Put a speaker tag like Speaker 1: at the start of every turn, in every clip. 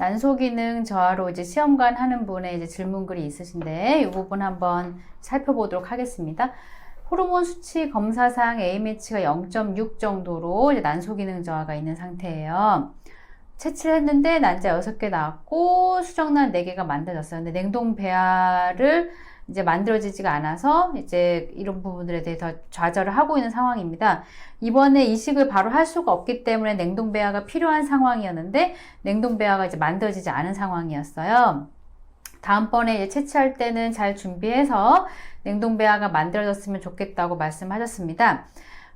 Speaker 1: 난소 기능 저하로 이제 시험관 하는 분의 이제 질문글이 있으신데 이 부분 한번 살펴보도록 하겠습니다. 호르몬 수치 검사상 AMH가 0.6 정도로 난소 기능 저하가 있는 상태예요. 채취를 했는데 난자 6개 나왔고 수정란 4개가 만들어졌어요. 근데 냉동 배아를 이제 만들어지지가 않아서 이제 이런 부분들에 대해서 좌절을 하고 있는 상황입니다. 이번에 이식을 바로 할 수가 없기 때문에 냉동 배아가 필요한 상황이었는데 냉동 배아가 이제 만들어지지 않은 상황이었어요. 다음번에 채취할 때는 잘 준비해서 냉동 배아가 만들어졌으면 좋겠다고 말씀하셨습니다.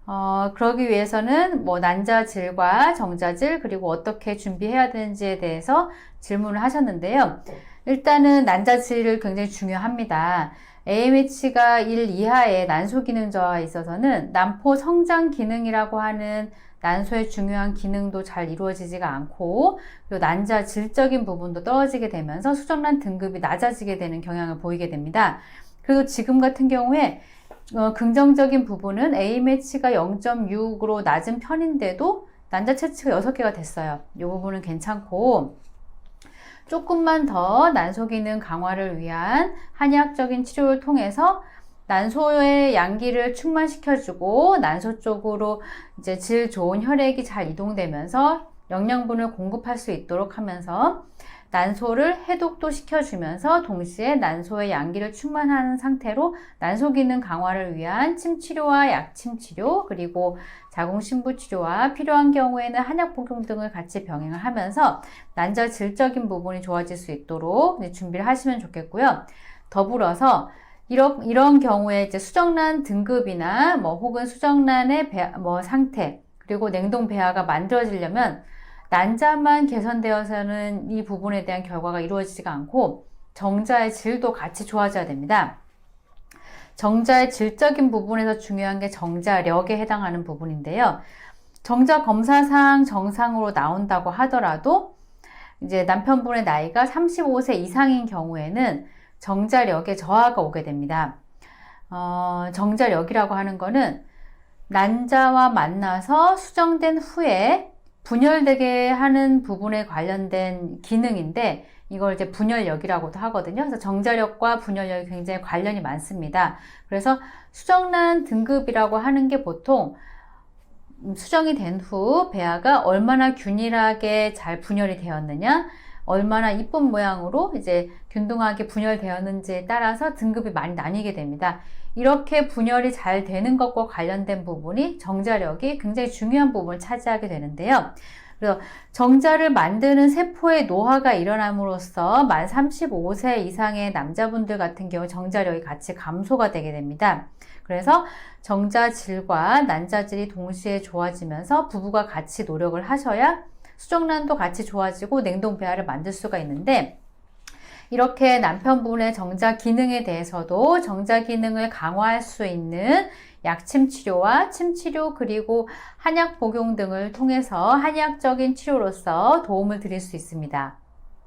Speaker 1: 어, 그러기 위해서는 뭐 난자질과 정자질 그리고 어떻게 준비해야 되는지에 대해서 질문을 하셨는데요. 일단은 난자질을 굉장히 중요합니다. AMH가 1 이하의 난소 기능 저하에 있어서는 난포 성장 기능이라고 하는 난소의 중요한 기능도 잘 이루어지지가 않고 그리고 난자 질적인 부분도 떨어지게 되면서 수정란 등급이 낮아지게 되는 경향을 보이게 됩니다. 그리고 지금 같은 경우에 어, 긍정적인 부분은 AMH가 0.6으로 낮은 편인데도 난자 채취가 6개가 됐어요. 이 부분은 괜찮고 조금만 더 난소 기능 강화를 위한 한의학적인 치료를 통해서 난소의 양기를 충만시켜주고 난소 쪽으로 이제 질 좋은 혈액이 잘 이동되면서 영양분을 공급할 수 있도록 하면서 난소를 해독도 시켜주면서 동시에 난소의 양기를 충만하는 상태로 난소 기능 강화를 위한 침 치료와 약침 치료 그리고 자궁 신부 치료와 필요한 경우에는 한약 복용 등을 같이 병행을 하면서 난자 질적인 부분이 좋아질 수 있도록 준비를 하시면 좋겠고요. 더불어서 이런, 이런 경우에 이제 수정란 등급이나 뭐 혹은 수정란의 배, 뭐 상태 그리고 냉동 배아가 만들어지려면 난자만 개선되어서는 이 부분에 대한 결과가 이루어지지가 않고 정자의 질도 같이 좋아져야 됩니다. 정자의 질적인 부분에서 중요한 게 정자력에 해당하는 부분인데요. 정자 검사상 정상으로 나온다고 하더라도 이제 남편분의 나이가 35세 이상인 경우에는 정자력에 저하가 오게 됩니다. 어, 정자력이라고 하는 거는 난자와 만나서 수정된 후에 분열되게 하는 부분에 관련된 기능인데 이걸 이제 분열력이라고도 하거든요. 그래서 정자력과 분열력이 굉장히 관련이 많습니다. 그래서 수정란 등급이라고 하는 게 보통 수정이 된 후 배아가 얼마나 균일하게 잘 분열이 되었느냐, 얼마나 이쁜 모양으로 이제 균등하게 분열되었는지에 따라서 등급이 많이 나뉘게 됩니다. 이렇게 분열이 잘 되는 것과 관련된 부분이 정자력이 굉장히 중요한 부분을 차지하게 되는데요. 그래서 정자를 만드는 세포의 노화가 일어남으로써 만 35세 이상의 남자분들 같은 경우 정자력이 같이 감소가 되게 됩니다. 그래서 정자질과 난자질이 동시에 좋아지면서 부부가 같이 노력을 하셔야 수정란도 같이 좋아지고 냉동 배아를 만들 수가 있는데 이렇게 남편분의 정자 기능에 대해서도 정자 기능을 강화할 수 있는 약침 치료와 침 치료 그리고 한약 복용 등을 통해서 한의학적인 치료로서 도움을 드릴 수 있습니다.